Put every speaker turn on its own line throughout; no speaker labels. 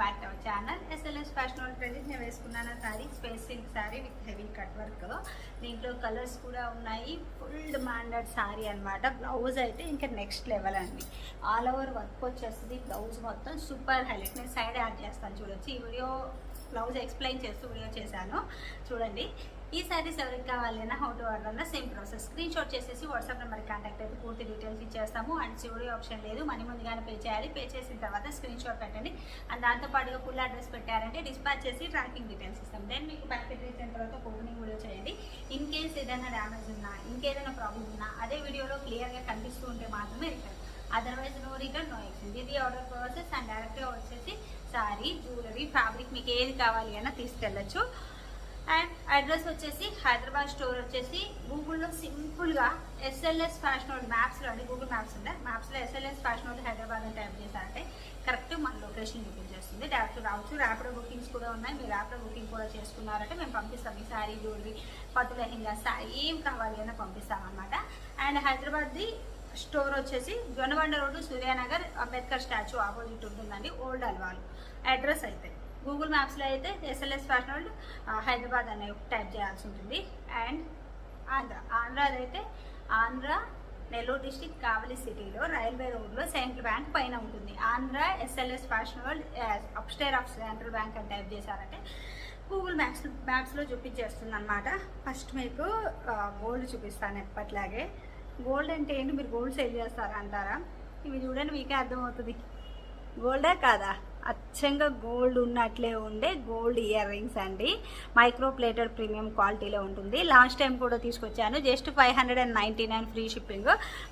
Back to our channel SLS fashion వాళ్ళ friends నేను వేసుకున్నాను sari space silk sari with heavy cut work దీంట్లో colours కూడా ఉన్నాయి ఫుల్ డిమాండెడ్ సారీ అన్నమాట. బ్లౌజ్ అయితే ఇంకా నెక్స్ట్ లెవెల్ అండి. ఆల్ ఓవర్ వర్క్ వచ్చేస్తుంది బ్లౌజ్ మొత్తం సూపర్ హైలైట్ నేను సైడ్ యాడ్ చేస్తాను చూడొచ్చు. ఈ వీడియో బ్లౌజ్ ఎక్స్ప్లెయిన్ చేస్తూ వీడియో చేశాను. చూడండి. ఈ సారీస్ ఎవరికి కావాలన్నా హౌ టు ఆర్డర్లో సేమ్ ప్రాసెస్. స్క్రీన్ షాట్ చేసేసి వాట్సాప్ నెంబర్ కాంటాక్ట్ అయితే పూర్తి డీటెయిల్స్ ఇచ్చేస్తాము. అండ్ చివరి ఆప్షన్ లేదు. మనీ ముందుగానే పే చేయాలి. పే చేసిన తర్వాత స్క్రీన్ షాట్ పెట్టండి. అండ్ దాంతోపాటుగా ఫుల్ అడ్రస్ పెట్టారంటే డిస్పాచ్ చేసి ట్రాకింగ్ డీటెయిల్స్ ఇస్తాం. దెన్ మీకు ప్యాకెట్ రీచ్ అయిన తర్వాత ఓపెనింగ్ వీడియో చేయండి. ఇన్ కేస్ ఏదైనా డ్యామేజ్ ఉన్నా ఇంకేదైనా ప్రాబ్లం ఉన్నా అదే వీడియోలో క్లియర్గా కనిపిస్తూ ఉంటే మాత్రమే return otherwise no return no exchange ఇది ఆర్డర్ ప్రాసెస్ అండ్ డైరెక్ట్గా వచ్చేసి సారీ జ్యువెలరీ ఫ్యాబ్రిక్ మీకు ఏది కావాలి అయినా తీసుకెళ్ళచ్చు. అండ్ అడ్రస్ వచ్చేసి హైదరాబాద్ స్టోర్ వచ్చేసి గూగుల్లో సింపుల్గా ఎస్ఎల్ఎస్ ఫ్యాషన్ వరల్డ్ మ్యాప్స్లో అండి గూగుల్ మ్యాప్స్ ఉంటాయి మ్యాప్స్లో ఎస్ఎల్ఎస్ ఫ్యాషన్ వరల్డ్ హైదరాబాద్ అని టైప్ చేశారంటే కరెక్ట్ మన లొకేషన్ చూపించేస్తుంది డైరెక్ట్ రావచ్చు. ర్యాపిడో బుకింగ్స్ కూడా ఉన్నాయి. మీరు ర్యాపిడో బుకింగ్ కూడా చేసుకున్నారంటే మేము పంపిస్తాం. ఈ శారీ జ్యువెలరీ పట్టు లెహింగా శారీ ఏం కావాలి అన్న పంపిస్తాం అనమాట అండ్ హైదరాబాద్ది స్టోర్ వచ్చేసి Jonnabanda road Suryanagar Ambedkar statue opposite ఉంటుందండి. ఓల్డ్ అల్వాలు అడ్రస్ అయితే. గూగుల్ మ్యాప్స్లో అయితే ఎస్ఎల్ఎస్ ఫ్యాషన్ వరల్డ్ హైదరాబాద్ అనే టైప్ చేయాల్సి ఉంటుంది. అండ్ ఆంధ్ర ఆంధ్రాది అయితే ఆంధ్ర నెల్లూరు డిస్టిక్ కావలి సిటీలో రైల్వే రోడ్లో సెంట్రల్ బ్యాంక్ పైన ఉంటుంది. Andhra SLS fashion world upstair of central bank అని టైప్ చేశారంటే గూగుల్ మ్యాప్స్ మ్యాప్స్లో చూపించేస్తుంది అనమాట ఫస్ట్ మీకు గోల్డ్ చూపిస్తాను ఎప్పట్లాగే. గోల్డ్ అంటే ఏంటి? మీరు గోల్డ్ సేల్ చేస్తారా అంటారా? ఇవి చూడండి మీకే అర్థమవుతుంది. గోల్డే కాదా? అచ్చంగా గోల్డ్ ఉన్నట్లే ఉండే గోల్డ్ ఇయర్ రింగ్స్ అండి. మైక్రో ప్లేటెడ్ ప్రీమియం క్వాలిటీలో ఉంటుంది. లాస్ట్ టైం కూడా తీసుకొచ్చాను. Just five hundred and ninety nine free shipping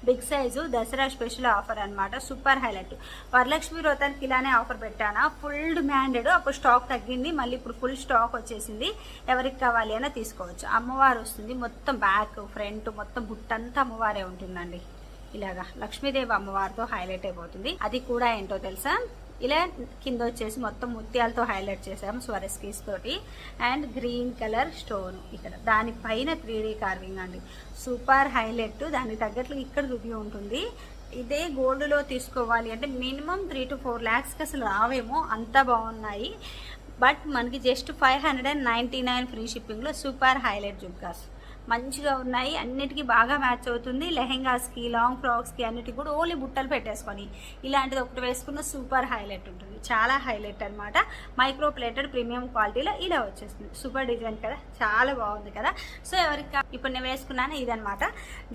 big size Dasara special offer అనమాట సూపర్ హైలైట్ వరలక్ష్మి వ్రతానికి ఇలానే ఆఫర్ పెట్టాను? ఫుల్ డిమాండెడ్ అప్పుడు స్టాక్ తగ్గింది. మళ్ళీ ఇప్పుడు ఫుల్ స్టాక్ వచ్చేసింది. ఎవరికి కావాలి అయినా తీసుకోవచ్చు. అమ్మవారు వస్తుంది. మొత్తం బ్యాక్ ఫ్రంట్ మొత్తం బుట్టంతా అమ్మవారే ఉంటుందండి. ఇలాగా లక్ష్మీదేవి అమ్మవారితో హైలైట్ అయిపోతుంది. అది కూడా ఏంటో తెలుసా? ఇలా కింద వచ్చేసి మొత్తం ముత్యాలతో హైలైట్ చేసాము స్వరస్కీస్ తోటి. అండ్ గ్రీన్ కలర్ స్టోన్ ఇక్కడ. దానిపైన త్రీ డీ కార్వింగ్ అండి. Super highlight. దానికి తగ్గట్లు ఇక్కడ రుబి ఉంటుంది. ఇదే గోల్డ్లో తీసుకోవాలి అంటే మినిమం త్రీ టు ఫోర్ ల్యాక్స్కి అసలు రావేమో అంత బాగున్నాయి. బట్ మనకి just five hundred and ninety nine free షిప్పింగ్లో సూపర్ హైలైట్ జుబ్కాస్. మంచిగా ఉన్నాయి అన్నిటికీ బాగా మ్యాచ్ అవుతుంది. లెహెంగాస్కి లాంగ్ ఫ్రాక్స్కి అన్నిటికి కూడా ఓన్లీ బుట్టలు పెట్టేసుకొని ఇలాంటిది ఒకటి వేసుకున్న సూపర్ హైలైట్ ఉంటుంది. చాలా హైలైట్ అనమాట మైక్రో ప్లేటెడ్ ప్రీమియం క్వాలిటీలో ఇలా వచ్చేస్తుంది సూపర్ డిజైన్ కదా చాలా బాగుంది కదా. సో ఎవరికి ఇప్పుడు నేను వేసుకున్నాను ఇదనమాట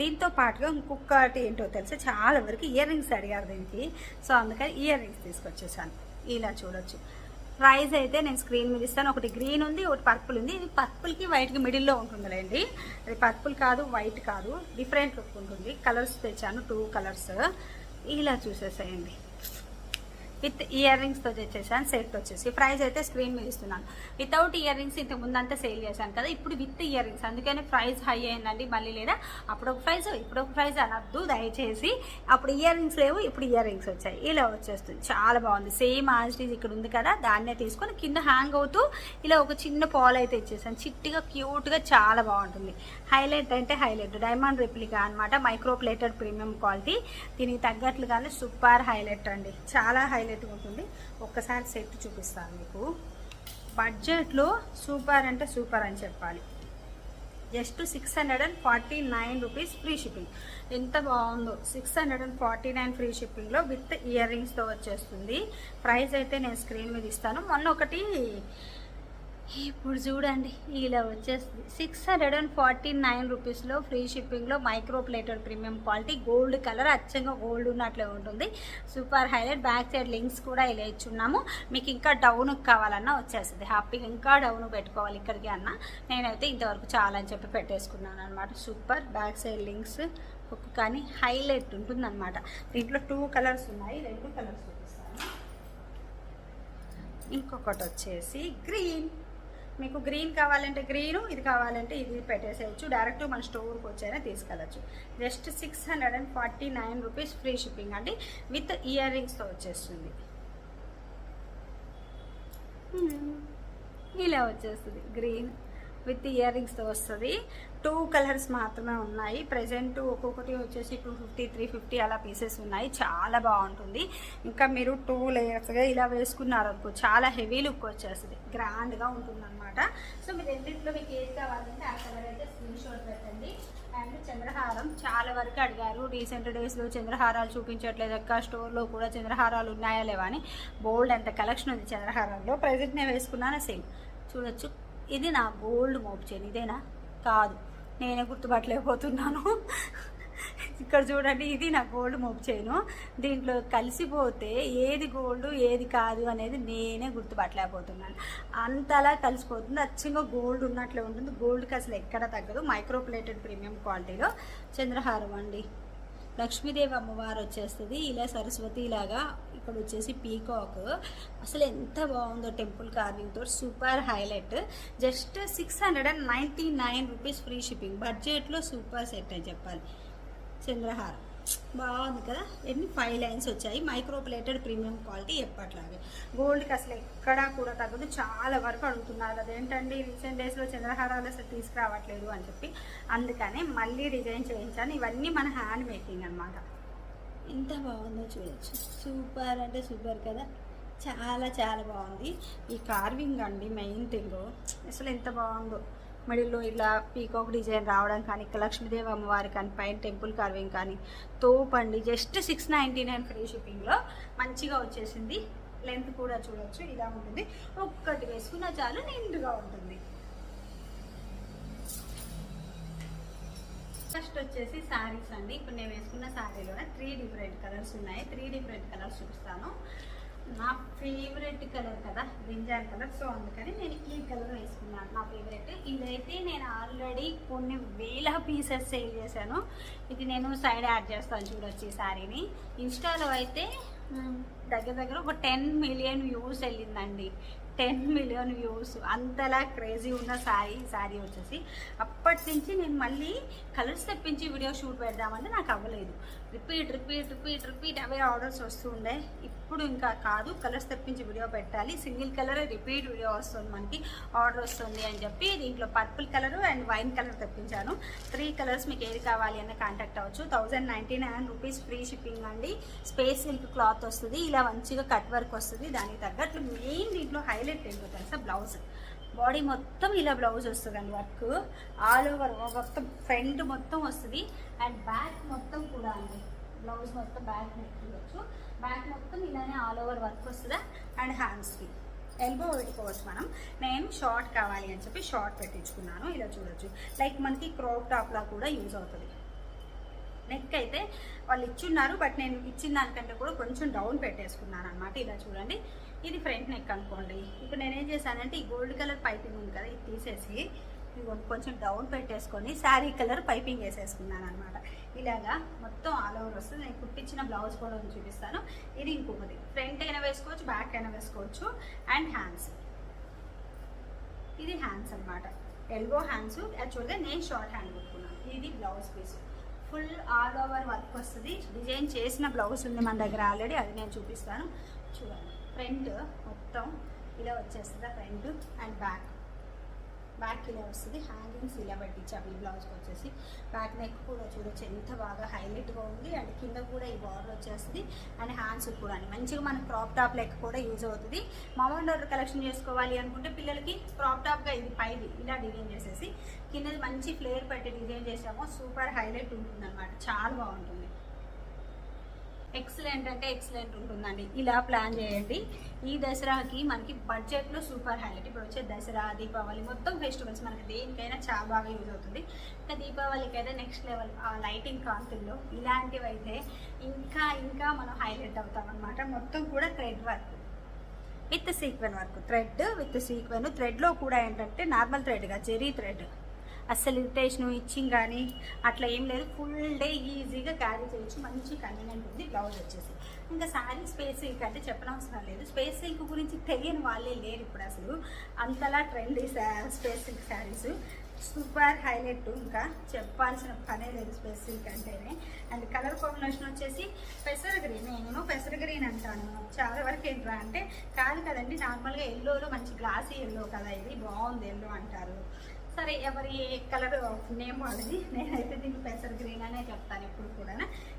దీంతో పాటుగా ఇంకొకటి ఏంటో తెలుసా? చాలా వరకు ఇయర్ రింగ్స్ అడిగారు దీనికి. సో అందుకని ఇయర్ రింగ్స్ తీసుకొచ్చేసాను. ఇలా చూడొచ్చు. ప్రైస్ అయితే నేను స్క్రీన్ మీద ఇస్తాను. ఒకటి గ్రీన్ ఉంది ఒకటి పర్పుల్ ఉంది. ఇది పర్పుల్కి వైట్కి మిడిల్లో ఉంటుందిలేండి. అది పర్పుల్ కాదు వైట్ కాదు. డిఫరెంట్ లుక్ ఉంటుంది. కలర్స్ తెచ్చాను టూ కలర్స్. ఇలా చూసేసేయండి. విత్ ఇయర్ రింగ్స్తో తెచ్చేసాను సెట్ వచ్చేసి ప్రైస్ అయితే స్క్రీన్ మీద ఇస్తున్నాను. వితౌట్ ఇయర్ రింగ్స్ ఇంతకు ముందంతా సేల్ చేశాను కదా ఇప్పుడు విత్ ఇయర్ రింగ్స్ అందుకనే ప్రైస్ హై అయిందండి మళ్ళీ లేదా. అప్పుడు ఒక ప్రైస్ ఇప్పుడు ఒక ప్రైస్ అనొద్దు దయచేసి. అప్పుడు ఇయర్ రింగ్స్ లేవు ఇప్పుడు ఇయర్ రింగ్స్ వచ్చాయి. ఇలా వచ్చేస్తుంది. చాలా బాగుంది. సేమ్ ఆజిటీస్ ఇక్కడ ఉంది కదా దాన్నే తీసుకొని కింద హ్యాంగ్ అవుతూ ఇలా ఒక చిన్న పాల్ అయితే ఇచ్చేసాను. చిట్టిగా క్యూట్గా చాలా బాగుంటుంది. హైలైట్ అంటే హైలైట్ డైమండ్ రెప్లికా అనమాట మైక్రో ప్లేటెడ్ ప్రీమియం క్వాలిటీ దీనికి తగ్గట్లుగానే సూపర్ హైలైట్ అండి. చాలా హైలైట్ హైలైట్గా ఉంటుంది. ఒక్కసారి సెట్ చూపిస్తాను మీకు. బడ్జెట్లో సూపర్ అంటే సూపర్ అని చెప్పాలి. Just six hundred and forty nine rupees free shipping ఎంత బాగుందో. Six hundred and forty nine free షిప్పింగ్లో విత్ ఇయర్ రింగ్స్తో వచ్చేస్తుంది. ప్రైస్ అయితే నేను స్క్రీన్ మీద ఇస్తాను. మొన్న ఒకటి ఇప్పుడు చూడండి ఇలా వచ్చేస్తుంది six hundred and forty nine రూపీస్లో ఫ్రీ షిప్పింగ్లో micro premium quality gold colour అచ్చంగా గోల్డ్ ఉన్నట్లే ఉంటుంది. Super highlight back side links కూడా ఇలా ఇచ్చున్నాము. మీకు ఇంకా డౌన్ కావాలన్నా వచ్చేస్తుంది. హ్యాపీగా ఇంకా డౌన్ పెట్టుకోవాలి ఇక్కడికి అన్న. నేనైతే ఇంతవరకు చాలా అని చెప్పి పెట్టేసుకున్నాను అనమాట సూపర్ బ్యాక్ సైడ్ లింక్స్ కానీ హైలైట్ ఉంటుంది అనమాట దీంట్లో టూ కలర్స్ ఉన్నాయి రెండు కలర్స్ చూపిస్తాను. ఇంకొకటి వచ్చేసి గ్రీన్ మీకు గ్రీన్ కావాలంటే గ్రీను ఇది కావాలంటే ఇది పెట్టేసేయచ్చు. డైరెక్ట్ మన స్టోర్కి వచ్చైనా తీసుకెళ్ళచ్చు. Just six hundred and forty nine rupees free shipping అండి. విత్ ఇయర్ రింగ్స్తో వచ్చేస్తుంది. Hmm. ఇలా వచ్చేస్తుంది. గ్రీన్ విత్ ఇయర్ రింగ్స్తో వస్తుంది. టూ కలర్స్ మాత్రమే ఉన్నాయి. ప్రజెంట్ ఒక్కొక్కటి వచ్చేసి టూ ఫిఫ్టీ త్రీ ఫిఫ్టీ అలా పీసెస్ ఉన్నాయి. చాలా బాగుంటుంది. ఇంకా మీరు టూ లేయర్స్గా ఇలా వేసుకున్నారు అనుకో చాలా హెవీ లుక్ వచ్చేస్తుంది. గ్రాండ్గా ఉంటుంది అనమాట సో మీరు రెండింటిలో మీకు ఏది కావాలంటే ఆ కలర్ అయితే స్క్రీన్ షాట్ పెట్టండి. అండ్ చంద్రహారం చాలా వరకు అడిగారు. రీసెంట్ డేస్లో చంద్రహారాలు చూపించట్లేదు అక్క. స్టోర్లో కూడా చంద్రహారాలు ఉన్నాయా లేవా అని. బోల్డ్ అంత కలెక్షన్ ఉంది చంద్రహారాల్లో ప్రజెంట్ నేను వేసుకున్నాను? సేమ్ చూడొచ్చు. ఇది నా గోల్డ్ మోపు చైన్. ఇదేనా? కాదు. నేనే గుర్తుపట్టలేకపోతున్నాను. ఇక్కడ చూడండి ఇది నా గోల్డ్ మోపు చైను. దీంట్లో కలిసిపోతే ఏది గోల్డ్ ఏది కాదు అనేది నేనే గుర్తుపట్టలేకపోతున్నాను. అంతలా కలిసిపోతుంది. అచ్చంగా గోల్డ్ ఉన్నట్లే ఉంటుంది. గోల్డ్కి అసలు ఎక్కడ తగ్గదు. మైక్రో ప్లేటెడ్ ప్రీమియం క్వాలిటీలో చంద్రహారం అండి. లక్ష్మీదేవి అమ్మవారు వచ్చేస్తుంది. ఇలా సరస్వతి లాగా ఇక్కడ వచ్చేసి పీకాక్. అసలు ఎంత బాగుందో temple కార్వింగ్తో super highlight. Just six hundred and ninety nine rupees free shipping. బడ్జెట్లో సూపర్ సెట్ అని చెప్పాలి. చంద్రహారం. బాగుంది కదా? ఎన్ని? ఫైవ్ లైన్స్ వచ్చాయి. మైక్రో ప్లేటెడ్ ప్రీమియం క్వాలిటీ ఎప్పట్లాగే గోల్డ్కి అసలు ఎక్కడా కూడా తగ్గదు. చాలా వరకు అడుగుతున్నారు అదేంటండి రీసెంట్ డేస్లో చంద్రహారాలు అసలు తీసుకురావట్లేదు అని చెప్పి. అందుకనే మళ్ళీ డిజైన్ చేయించాను. ఇవన్నీ మన హ్యాండ్ మేకింగ్ అనమాట ఎంత బాగుందో చూడొచ్చు. సూపర్ అంటే సూపర్ కదా? చాలా చాలా బాగుంది. ఈ కార్వింగ్ అండి మెయిన్ థింగ్ అసలు ఎంత బాగుందో. మిడిల్లో ఇలా పీకాక్ డిజైన్ రావడం కానీ లక్ష్మీదేవి అమ్మవారి కానీ పైన టెంపుల్ కార్వింగ్ కానీ తోపండి. Just six ninety nine free షిప్పింగ్లో మంచిగా వచ్చేసింది. లెంత్ కూడా చూడొచ్చు ఇలా ఉంటుంది. ఒక్కటి వేసుకున్న చాలు నిండుగా ఉంటుంది. ఫస్ట్ వచ్చేసి శారీస్ అండి. ఇప్పుడు నేను వేసుకున్న శారీలో త్రీ డిఫరెంట్ కలర్స్ ఉన్నాయి. త్రీ డిఫరెంట్ కలర్స్ చూపిస్తాను. నా ఫేవరెట్ కలర్ కదా బ్రింజాల్ కలర్ సో అందుకని నేను ఈ కలర్ వేసుకున్నాను. నా ఫేవరెట్ ఇదైతే నేను ఆల్రెడీ కొన్ని వేల పీసెస్ సేల్ చేశాను. ఇది నేను సైడ్ యాడ్ చేస్తాను చూడొచ్చు ఈ శారీని ఇన్స్టాలో అయితే దగ్గర దగ్గర ఒక టెన్ మిలియన్ వ్యూస్ వెళ్ళిందండి. టెన్ మిలియన్ వ్యూస్ అంతలా క్రేజీ ఉన్న శారీ శారీ వచ్చేసి. అప్పటి నుంచి నేను మళ్ళీ కలర్స్ తెప్పించి వీడియో షూట్ పెడదామంటే నాకు అవ్వలేదు. రిపీట్ రిపీట్ రిపీట్ రిపీట్ అవే ఆర్డర్స్ వస్తుండే. ఇప్పుడు ఇంకా కాదు కలర్స్ తెప్పించి వీడియో పెట్టాలి. సింగిల్ కలర్ రిపీట్ వీడియో వస్తుంది మనకి ఆర్డర్ వస్తుంది అని చెప్పి దీంట్లో purple colour and wine colour తెప్పించాను. త్రీ కలర్స్ మీకు ఏది కావాలి అన్న కాంటాక్ట్ అవ్వచ్చు. Thousand ninety nine rupees free shipping అండి. స్పేస్ సిల్క్ క్లాత్ వస్తుంది. ఇలా మంచిగా కట్ వర్క్ వస్తుంది. దానికి తగ్గట్లు మెయిన్ దీంట్లో హై హైలైట్ ఏంటో సార్ బ్లౌజ్. బాడీ మొత్తం ఇలా బ్లౌజ్ వస్తుంది వర్క్. ఆల్ ఓవర్ మొత్తం ఫ్రంట్ మొత్తం వస్తుంది. అండ్ బ్యాక్ మొత్తం కూడా అండి. బ్లౌజ్ మొత్తం బ్యాక్ పెట్టుకోవచ్చు బ్యాక్ మొత్తం ఇలానే ఆల్ ఓవర్ వర్క్ వస్తుందా? అండ్ హ్యాండ్స్కి ఎల్బో పెట్టుకోవచ్చు మనం. నేను షార్ట్ కావాలి అని చెప్పి షార్ట్ పెట్టించుకున్నాను. ఇలా చూడొచ్చు. లైక్ మనకి క్రాప్ టాప్లా కూడా యూజ్ అవుతుంది. నెక్ అయితే వాళ్ళు ఇచ్చున్నారు. బట్ నేను ఇచ్చిన దానికంటే కూడా కొంచెం డౌన్ పెట్టేసుకున్నాను అనమాట ఇలా చూడండి. ఇది ఫ్రంట్ నెక్ అనుకోండి. ఇప్పుడు నేనేం చేశానంటే ఈ గోల్డ్ కలర్ పైపింగ్ ఉంది కదా ఇది తీసేసి కొంచెం డౌన్ పెట్టేసుకొని శారీ కలర్ పైపింగ్ వేసేసుకున్నాను అనమాట ఇలాగా మొత్తం ఆల్ ఓవర్ వస్తుంది. నేను కుట్టించిన బ్లౌజ్ కూడా ఉంది చూపిస్తాను. ఇది ఇంకొకటి. ఫ్రంట్ అయినా వేసుకోవచ్చు బ్యాక్ అయినా వేసుకోవచ్చు. And hands. ఇది హ్యాండ్స్ అన్నమాట. Elbow hands. యాక్చువల్గా నేను షార్ట్ హ్యాండ్ కొట్టుకున్నాను. ఇది blouse piece. Full all over work వస్తుంది. డిజైన్ చేసిన బ్లౌజ్ ఉంది మన దగ్గర ఆల్రెడీ. అది నేను చూపిస్తాను. చూడండి. ఫ్రంట్ మొత్తం ఇలా వచ్చేస్తుంది ఫ్రంట్ అండ్ బ్యాక్. బ్యాక్ ఇలా వస్తుంది హ్యాంగింగ్స్ ఇలా పట్టించాము ఈ బ్లౌజ్కి వచ్చేసి. బ్యాక్ నెక్ కూడా చూడొచ్చు ఎంత బాగా హైలైట్గా ఉంది. అండ్ కింద కూడా ఈ బార్డర్ వచ్చేస్తుంది. అండ్ హ్యాండ్స్ కూడా అని మంచిగా మన క్రాప్ టాప్ లెక్క కూడా యూజ్ అవుతుంది. మామూలు ఆర్డర్ కలెక్షన్ చేసుకోవాలి అనుకుంటే పిల్లలకి క్రాప్ టాప్గా ఇది పైది ఇలా డిజైన్ చేసేసి కింద మంచి ఫ్లేర్ పెట్టి డిజైన్ చేసాము సూపర్ హైలైట్ ఉంటుంది అనమాట చాలా బాగుంటుంది. ఎక్సలెంట్ అంటే ఎక్సలెంట్ ఉంటుందండి. ఇలా ప్లాన్ చేయండి. ఈ దసరాకి మనకి బడ్జెట్లో సూపర్ హైలైట్ ఇప్పుడు వచ్చే దసరా దీపావళి మొత్తం ఫెస్టివల్స్ మనకి దేనికైనా చాలా బాగా యూజ్ అవుతుంది. ఇంకా దీపావళికి అయితే నెక్స్ట్ లెవెల్ ఆ లైటింగ్ కాంతుల్లో ఇలాంటివి అయితే ఇంకా ఇంకా మనం హైలైట్ అవుతాం అనమాట మొత్తం కూడా thread work with sequin work thread with sequin థ్రెడ్లో కూడా ఏంటంటే నార్మల్ థ్రెడ్గా జెరీ థ్రెడ్ అస్సలు ఇరిటేషన్ ఇచ్చింగ్ కానీ అట్లా ఏం లేదు. ఫుల్ డే ఈజీగా క్యారీ చేయొచ్చు మంచి కన్వీనియంట్ ఉంది. బ్లౌజ్ వచ్చేసి. ఇంకా శారీ స్పేస్ సిల్క్ అంటే చెప్పనవసరం లేదు. స్పేస్ సిల్క్ గురించి తెలియని వాళ్ళే లేరు ఇప్పుడు అసలు. అంతలా trendy space silk sarees super highlight ఇంకా. చెప్పాల్సిన పనే లేదు స్పేస్ సిల్క్ అంటేనే. అండ్ కలర్ కాంబినేషన్ వచ్చేసి పెసర గ్రీన్ నేను పెసర గ్రీన్ అంటాను. చాలా వరకు ఏంట్రా అంటే కాదు కదండి. నార్మల్గా ఎల్లోలో మంచి గ్లాసీ ఎల్లో కదా ఇది. బాగుంది ఎల్లో అంటారు. సరే ఎవరి కలర్ నేమ్ వాళ్ళది నేనైతే దీన్ని పెసర్ గ్రీన్ అనే చెప్తాను ఎప్పుడు కూడా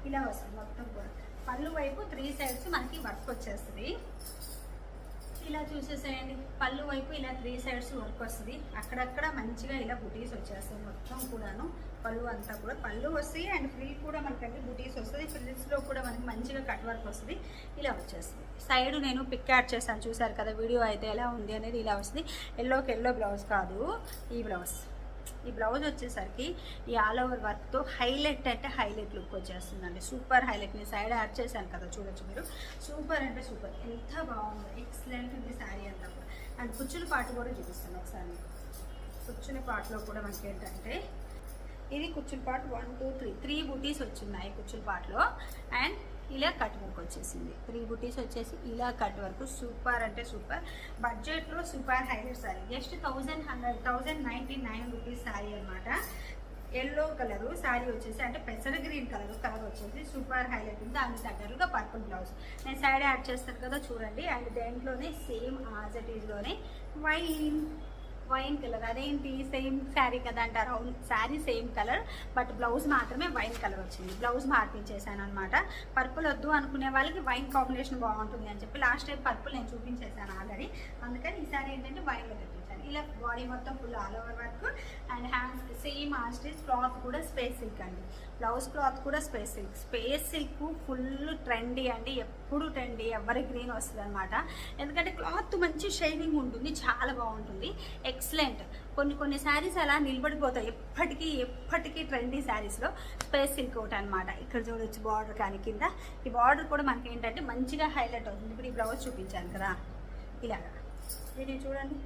ఇలా వస్తుంది మొత్తం కూడా. పళ్ళు వైపు త్రీ సైడ్స్ మనకి వర్క్ వచ్చేస్తుంది. ఇలా చూసేసేయండి. పళ్ళు వైపు ఇలా త్రీ సైడ్స్ వర్క్ వస్తుంది. అక్కడక్కడ మంచిగా ఇలా బుటీస్ వచ్చేస్తాయి మొత్తం కూడాను. పళ్ళు అంతా కూడా. పళ్ళు వస్తాయి అండ్ ఫ్రీ కూడా మనకంటే బుటీస్ వస్తుంది. ఫ్రిల్స్లో కూడా మనకి మంచిగా కట్ వర్క్ వస్తుంది. ఇలా వచ్చేస్తుంది. సైడ్ నేను పిక్ యాడ్ చేశాను. చూసారు కదా వీడియో అయితే ఎలా ఉంది అనేది ఇలా వస్తుంది. ఎల్లోకి ఎల్లో బ్లౌజ్ కాదు. ఈ బ్లౌజ్ ఈ బ్లౌజ్ వచ్చేసరికి ఈ ఆల్ ఓవర్ వర్క్తో హైలైట్ అంటే హైలైట్ లుక్ వచ్చేస్తుందండి. Super highlight. నేను సైడ్ యాడ్ చేశాను కదా చూడొచ్చు మీరు. సూపర్ అంటే సూపర్. ఎంత బాగుందో. ఎక్సలెంట్ ఉంది శారీ అంతా కూడా. అండ్ కుచ్చుల పాటు కూడా చూపిస్తాను ఒకసారి. మీకు. కుచ్చుల పాటలో కూడా మనకి ఏంటంటే ఇది కుచ్చుల పాటు వన్ టూ త్రీ త్రీ బూటీస్ ఈ కుచ్చుల పాటలో. అండ్ ఇలా కట్ వర్క్ వచ్చేసింది. త్రీ బుటీస్ వచ్చేసి ఇలా కట్ వర్క్. సూపర్ అంటే సూపర్. బడ్జెట్లో super highlight sari. Just thousand hundred thousand ninety nine rupees sari అనమాట ఎల్లో కలర్ శారీ వచ్చేసి అంటే పెసర గ్రీన్ కలర్ కలర్ వచ్చేసి సూపర్ హైలైట్ ఉంది. దానికి తగ్గట్టుగా పర్పుల్ బ్లౌజ్. నేను సైడ్ యాడ్ చేస్తాను కదా చూడండి. అండ్ దేంట్లోనే సేమ్ ఆజ్ ఇట్ ఈజ్లోనే వైన్ వైన్ కలర్. అదేంటి? సేమ్ శారీ కదా అంటారు. అవును sari same colour but blouse మాత్రమే వైన్ కలర్ వచ్చింది. బ్లౌజ్ మార్పించేసాను అనమాట పర్పుల్ వద్దు అనుకునే వాళ్ళకి వైన్ కాంబినేషన్ బాగుంటుంది అని చెప్పి లాస్ట్ టైం పర్పుల్ నేను చూపించేసాను ఆల్రెడీ. అందుకని ఈసారి ఏంటంటే వైన్లో తెప్పించాను బాడీ మొత్తం full all over work and hands same ఆస్టేజ్ cloth కూడా స్పేస్ సిల్క్ అండి. బ్లౌజ్ క్లాత్ కూడా space silk space silk full trendy అండి. ఎప్పుడు ట్రెండీ ఎవరి గ్రీన్ వస్తుంది అనమాట ఎందుకంటే క్లాత్ మంచి షైనింగ్ ఉంటుంది చాలా బాగుంటుంది. ఎక్సలెంట్ కొన్ని కొన్ని శారీస్ అలా నిలబడిపోతాయి. ఎప్పటికీ ఎప్పటికీ ట్రెండీ శారీస్లో స్పేస్ సిల్క్ ఒకటి అనమాట ఇక్కడ చూడొచ్చు బార్డర్ కానీ కింద. ఈ బార్డర్ కూడా మనకి ఏంటంటే మంచిగా హైలైట్ అవుతుంది. ఇప్పుడు ఈ బ్లౌజ్ చూపించాను కదా. ఇలాగా. ఇది చూడండి.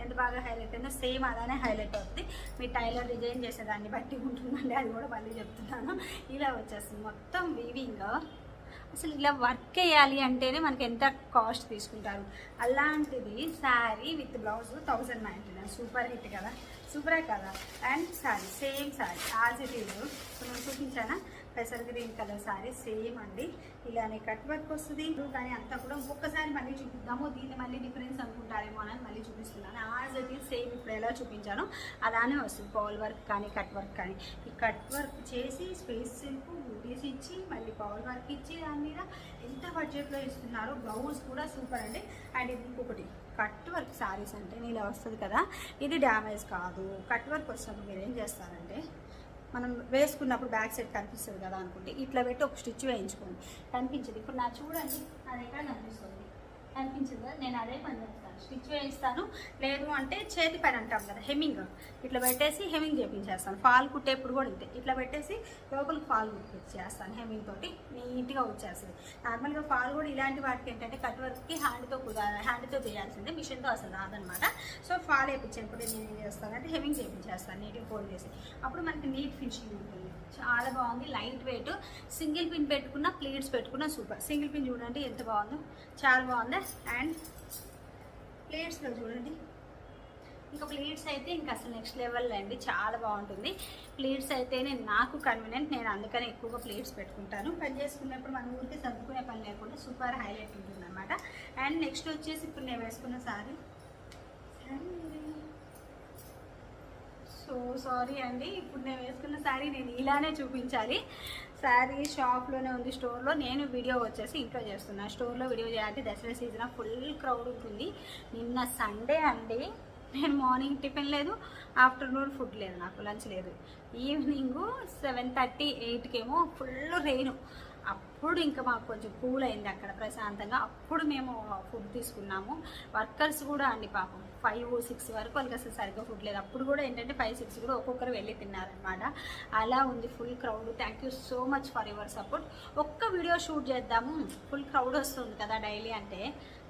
ఎంత బాగా హైలైట్ అయిందో సేమ్ అలానే హైలైట్ అవుతుంది మీ టైలర్ డిజైన్ చేసేదాన్ని బట్టి ఉంటుందండి అది కూడా మళ్ళీ చెప్తున్నాను. ఇలా వచ్చేస్తుంది. మొత్తం వీవింగ్ అసలు ఇలా వర్క్ వేయాలి అంటేనే మనకి ఎంత కాస్ట్ తీసుకుంటారు? అలాంటిది sari with blouse thousand ninety super hit కదా? సూపరే కదా? And sari same sari as it is నేను చూపించానా? పెసర్ గ్రీన్ కలర్ శారీ సేమ్ అండి. ఇలానే కట్ వర్క్ వస్తుంది. కానీ అంతా కూడా ఒక్కసారి మళ్ళీ చూపిద్దాము. దీన్ని మళ్ళీ డిఫరెన్స్ అనుకుంటారేమో అని మళ్ళీ చూపిస్తున్నాను. యాజ్ ఇట్ సేమ్ ఇప్పుడు ఎలా చూపించాను అలానే వస్తుంది. పౌల్ వర్క్ కానీ కట్ వర్క్ కానీ. ఈ కట్ వర్క్ చేసి స్పేస్ సిల్క్ బూటీస్ ఇచ్చి మళ్ళీ పౌల్ వర్క్ ఇచ్చి దాని మీద ఎంత బడ్జెట్లో ఇస్తున్నారు బ్లౌజ్ కూడా సూపర్ అండి. అండ్ ఇది ఇంకొకటి కట్ వర్క్ శారీస్ అంటే నేను ఇలా వస్తుంది కదా. ఇది డ్యామేజ్ కాదు. కట్ వర్క్ వచ్చినప్పుడు మీరు ఏం చేస్తారంటే మనం వేసుకున్నప్పుడు బ్యాక్ సైడ్ కనిపిస్తుంది కదా అనుకుంటే ఇట్లా పెట్టి ఒక స్టిచ్ వేయించుకోండి. కనిపించదు. ఇప్పుడు నా చూడండి నా దగ్గర కనిపిస్తుంది. కనిపించదు కదా? నేను అదే పని చేస్తాను స్టిచ్ వేయిస్తాను లేదు అంటే చేతి పైన అంటాం కదా హెమ్మింగ్. ఇట్లా పెట్టేసి హెమ్మింగ్ చేపించేస్తాను. ఫాల్ కుట్టేప్పుడు కూడా ఇంతే. ఇట్లా పెట్టేసి లోపలికి ఫాల్ కుట్టించేస్తాను హెమ్మింగ్ తోటి. నీట్గా వచ్చేస్తుంది. నార్మల్గా ఫాల్ కూడా ఇలాంటి వాటికి ఏంటంటే కట్ వర్క్కి హ్యాండ్తో కుదా హ్యాండ్తో చేయాల్సిందే. మిషన్తో అసలు రాదనమాట సో ఫాల్ వేయించేప్పుడు నేను ఏం చేస్తానంటే హెమ్మింగ్ చేయించేస్తాను నీట్గా ఫోల్డ్ చేసి. అప్పుడు మనకి నీట్ ఫినిషింగ్ ఉంటుంది. చాలా బాగుంది. Light weight. సింగిల్ పిన్ పెట్టుకున్న ప్లేట్స్ పెట్టుకున్న సూపర్. సింగిల్ పిన్ చూడండి ఎంత బాగుందో. చాలా బాగుంది. అండ్ ప్లేట్స్లో చూడండి. ఇంకా ప్లేట్స్ అయితే ఇంకా అసలు నెక్స్ట్ లెవెల్లో అండి. చాలా బాగుంటుంది. ప్లేట్స్ అయితేనే నాకు కన్వీనియంట్ నేను అందుకనే ఎక్కువగా ప్లేట్స్ పెట్టుకుంటాను. పని చేసుకున్నప్పుడు మన ఊరికి సర్దుకునే పని లేకుండా సూపర్ హైలైట్ ఉంటుంది అనమాట అండ్ నెక్స్ట్ వచ్చేసి ఇప్పుడు నేను వేసుకున్న సారీ. సో సారీ అండి. ఇప్పుడు నేను వేసుకున్న శారీ నేను ఇలానే చూపించాలి. శారీ షాప్లోనే ఉంది స్టోర్లో నేను వీడియో వచ్చేసి ఇంట్లో చేస్తున్నాను స్టోర్లో వీడియో చేయాలంటే దసరా సీజన్ ఫుల్ క్రౌడ్ ఉంటుంది. నిన్న సండే అండి నేను మార్నింగ్ టిఫిన్ లేదు ఆఫ్టర్నూన్ ఫుడ్ లేదు నాకు లంచ్ లేదు. ఈవినింగ్ సెవెన్ థర్టీ ఎయిట్కేమో ఫుల్ రెయిన్. అప్పుడు ఇంకా మాకు కొంచెం కూల్ అయింది అక్కడ ప్రశాంతంగా. అప్పుడు మేము ఫుడ్ తీసుకున్నాము. వర్కర్స్ కూడా అండి పాపం ఫైవ్ సిక్స్ వరకు వాళ్ళకి అసలు సరిగ్గా ఫుడ్ లేదు. అప్పుడు కూడా ఏంటంటే ఫైవ్ సిక్స్ కూడా ఒక్కొక్కరు వెళ్ళి తిన్నారనమాట అలా ఉంది full crowd thank you so much for your support ఒక్క వీడియో షూట్ చేద్దాము. ఫుల్ క్రౌడ్ వస్తుంది కదా డైలీ అంటే.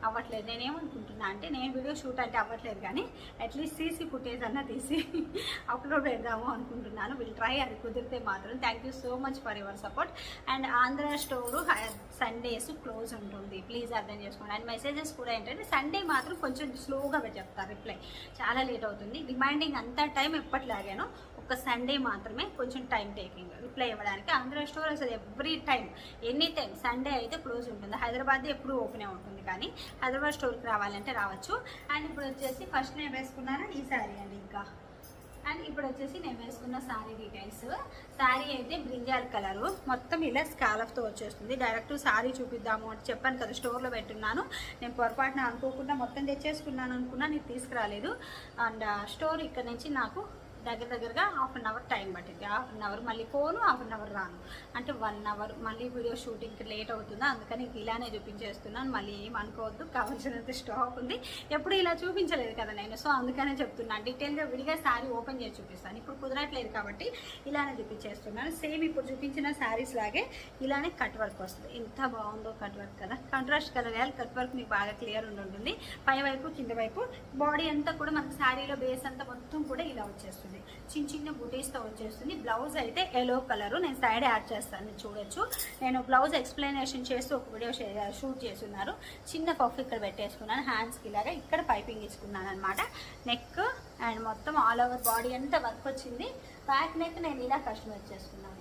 అవ్వట్లేదు. నేనేమనుకుంటున్నా అంటే నేను వీడియో షూట్ అంటే అవ్వట్లేదు కానీ అట్లీస్ట్ సీసీ ఫుటేజ్ అన్న తీసి అప్లోడ్ పెడదాము అనుకుంటున్నాను. విల్ ట్రై అది కుదిరితే మాత్రం. Thank you so much for your support and Andhra store Sundays close ఉంటుంది. ప్లీజ్ అర్థం చేసుకోండి. అండ్ మెసేజెస్ కూడా ఏంటంటే సండే మాత్రం కొంచెం స్లోగా చెప్తారు రిప్లై చాలా లేట్ అవుతుంది. రిమైండింగ్ అంత టైం ఎప్పట్లాగాను ఒక సండే మాత్రమే కొంచెం టైం టేకింగ్ రిప్లై ఇవ్వడానికి ఆంధ్ర స్టోర్ అసలు every time any time Sunday అయితే క్లోజ్ ఉంటుంది. హైదరాబాద్ ఎప్పుడు ఓపెనే ఉంటుంది కానీ హైదరాబాద్ స్టోర్కి రావాలంటే రావచ్చు. అండ్ ఇప్పుడు వచ్చేసి ఫస్ట్ నేను వేసుకున్నాను? ఈ శారీ అండి ఇంకా. అండ్ ఇప్పుడు వచ్చేసి నేను వేసుకున్న శారీ డీటెయిల్స్. శారీ అయితే బ్రింజాల్ కలరు. మొత్తం ఇలా స్కాలఫ్తో వచ్చేస్తుంది. డైరెక్ట్ శారీ చూపిద్దాము అని చెప్పాను కదా స్టోర్లో పెట్టున్నాను. నేను పొరపాటున అనుకోకుండా మొత్తం తెచ్చేసుకున్నాను అనుకున్నా నేను తీసుకురాలేదు. అండ్ స్టోర్ ఇక్కడ నుంచి నాకు దగ్గర దగ్గరగా హాఫ్ అన్ అవర్ టైం పట్టింది హాఫ్ అన్ అవర్ మళ్ళీ ఫోను హాఫ్ అన్ అవర్ రాను. అంటే వన్ అవర్ మళ్ళీ వీడియో షూటింగ్కి లేట్ అవుతుందా? అందుకని ఇలానే చూపించేస్తున్నాను. మళ్ళీ ఏం అనుకోవద్దు. కావాల్సినంత స్టాక్ ఉంది. ఎప్పుడు ఇలా చూపించలేదు కదా నేను. సో అందుకనే చెప్తున్నాను డీటెయిల్గా విడిగా శారీ ఓపెన్ చేసి చూపిస్తాను. ఇప్పుడు కుదరట్లేదు కాబట్టి ఇలానే చూపించేస్తున్నాను. సేమ్ ఇప్పుడు చూపించిన శారీస్ లాగే ఇలానే కట్ వర్క్ వస్తుంది. ఎంత బాగుందో కట్ వర్క్ కదా. కాంట్రాస్ట్ కలర్ వేయాలి. కట్ వర్క్ మీకు బాగా క్లియర్ ఉండి ఉంటుంది. పై వైపు కింద వైపు బాడీ అంతా కూడా మనకు శారీలో బేస్ అంతా మొత్తం కూడా ఇలా వచ్చేస్తుంది. చిన్న చిన్న బుటీస్తో వచ్చేస్తుంది. బ్లౌజ్ అయితే ఎల్లో కలర్ నేను సైడ్ యాడ్ చేస్తాను చూడొచ్చు. నేను బ్లౌజ్ ఎక్స్ప్లెనేషన్ చేస్తూ ఒక వీడియో షూట్ చేస్తున్నారు. చిన్న పఫ్ ఇక్కడ పెట్టేసుకున్నాను హ్యాండ్స్కి ఇలాగా ఇక్కడ పైపింగ్ ఇచ్చుకున్నాను అనమాట నెక్ అండ్ మొత్తం ఆల్ ఓవర్ బాడీ అంతా వర్క్ వచ్చింది. బ్యాక్ నెక్ నేను ఇలా కస్టమైజ్ చేసుకున్నాను.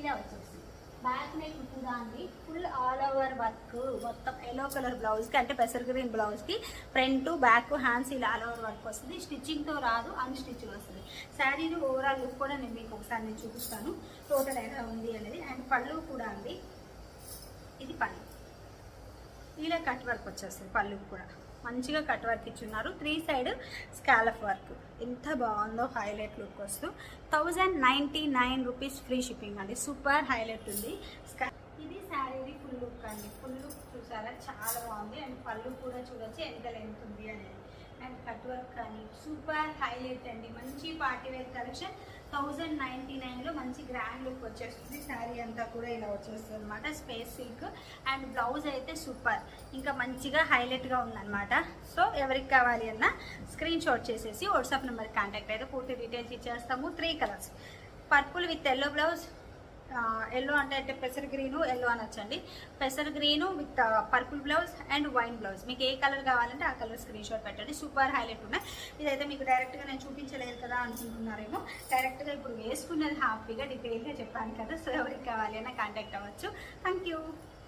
ఇలా వచ్చేసింది. బ్యాక్ నెక్ కూడా అండి? ఫుల్ ఆల్ ఓవర్ వర్క్ మొత్తం ఎల్లో కలర్ బ్లౌజ్కి అంటే పెసర్ గ్రీన్ బ్లౌజ్కి ఫ్రంట్ బ్యాక్ హ్యాండ్స్ ఇలా ఆల్ ఓవర్ వర్క్ వస్తుంది. స్టిచ్చింగ్తో రాదు అన్ స్టిచ్చింగ్ వస్తుంది. శారీ ఓవరాల్ లుక్ కూడా నేను మీకు ఒకసారి నేను చూపిస్తాను. టోటల్ ఎలా ఉంది అనేది. అండ్ పళ్ళు కూడా అండి. ఇది పళ్ళు. ఇలా కట్ వర్క్ వచ్చేస్తుంది పళ్ళు కూడా. మంచిగా కట్ వర్క్ ఇచ్చున్నారు. Three side scallop work. ఎంత బాగుందో హైలైట్ లుక్ వస్తూ. Thousand ninety nine rupees free shipping అండి. సూపర్ హైలైట్ ఉంది. ఇది శారీ ఫుల్ లుక్ అండి. ఫుల్ లుక్ చూసారా? చాలా బాగుంది. అండ్ పళ్ళు కూడా చూడొచ్చు ఎంత లెంత్ ఉంది అనేది. అండ్ కట్ వర్క్ కానీ సూపర్ హైలైట్ అండి. మంచి party wear collection. Thousand ninety నైన్లో మంచి గ్రాండ్ లుక్ వచ్చేస్తుంది. శారీ అంతా కూడా ఇలా వచ్చేస్తుంది అనమాట స్పేస్ సిల్క్ అండ్ బ్లౌజ్ అయితే సూపర్. ఇంకా మంచిగా హైలైట్గా ఉందన్నమాట. సో ఎవరికి కావాలి అన్న స్క్రీన్ షాట్ చేసేసి వాట్సాప్ నెంబర్ కాంటాక్ట్ అయితే పూర్తి డీటెయిల్స్ ఇచ్చేస్తాము. Three colours. Purple with yellow blouse yellow అంటే అంటే పెసర్ గ్రీను ఎల్లో అనొచ్చండి పెసర్ green with purple blouse and wine blouse మీకు ఏ కలర్ కావాలంటే ఆ కలర్ స్క్రీన్ షాట్ పెట్టండి. సూపర్ హైలైట్ ఉన్నాయి. ఇదైతే మీకు డైరెక్ట్గా నేను చూపించలేదు కదా అనుకుంటున్నారేమో. డైరెక్ట్గా ఇప్పుడు వేసుకున్నది హ్యాపీగా డీటెయిల్గా చెప్పాను కదా సో ఎవరికి కావాలి అన్న కాంటాక్ట్ అవ్వచ్చు. Thank you